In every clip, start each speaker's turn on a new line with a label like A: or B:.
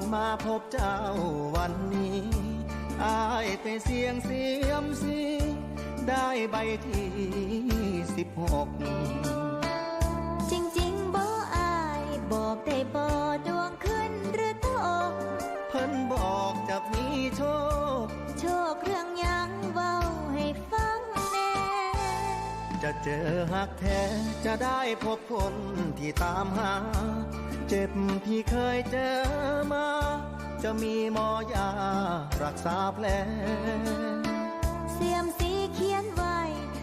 A: อนมาพบเจ้าวันนี้อายไปเสียงเสียมสีได้ใบที่สิบหก
B: จริงๆบ่อายบอกได้บ่ดวงขึ้นหรือตก
A: เพิ่นบอกจะมีโชค
B: โชคเรื่อง
A: จะเจอหักแท้จะได้พบคนที่ตามหา เจ็บที่เคยเจอมา จะมีหมอยารักษาแผล
B: เสียมสีเขียนไว้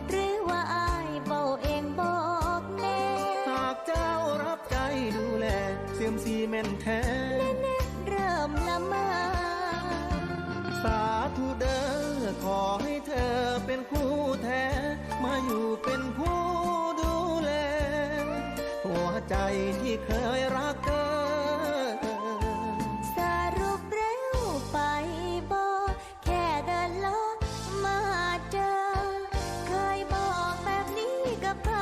B: หรือว่าอายเว้าเองบอกแน่
A: หากเจ้ารับใจดูแล เสียมสีเม่นแท้
B: เริ่มละเมา
A: สาธุเด้อขอให้เธอเป็นคู่แท้ มาอยู่เป็นผู้ดูแล หัวใจที่เคยรักเธอ
B: สรุปเร็วไปบ่แค่เดินลอมาเจอ เคยบอกแบบนี้กับใคร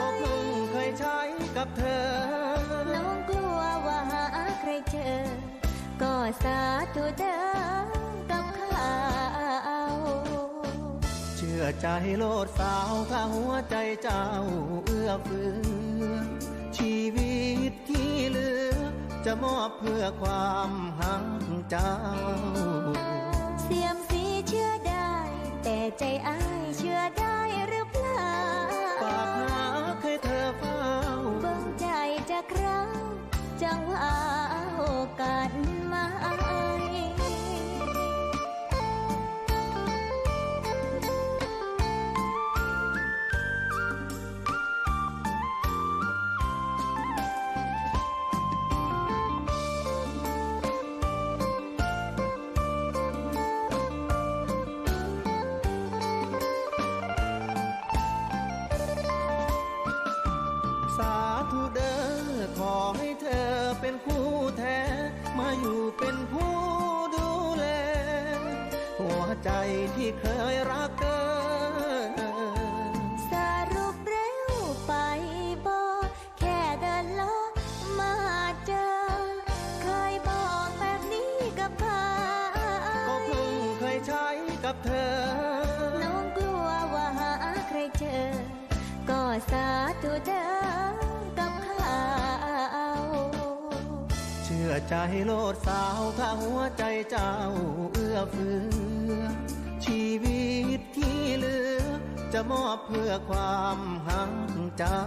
A: ก็เพิ่งเคยใช้กับเธอ
B: น้องกลัวว่าหาใครเจอ ก็สาธุเดิม
A: อใจโลดสาวถ้าหัวใจเจ้าเอื้อเฟื้อชีวิตที่เหลือ จะมอบเพื่อความหักเจ้า
B: เสียมสีเชื่อได้ แต่ใจอ้ายเชื่อได้หรือเปล่า
A: ฝากหาให้เธอเฝ้า
B: เบิ่งใจจะครั้งจังว่าโอกาสมา
A: ใจที่เคยรักเธอ
B: สรุปเร็วไปบ่แค่เดินลอมาเจอ เคยบอกแบบนี้กับใคร
A: ก็เพิ่งเคยใช้กับเธอ
B: น้องกลัวว่าหาใครเจอ ก็สาธุเดิม
A: อใจโลดสาวถ้าหัวใจเจ้าเอื้อเฟื้อ ชีวิตที่เหลือ จะมอบเพื่อความหังเจ้า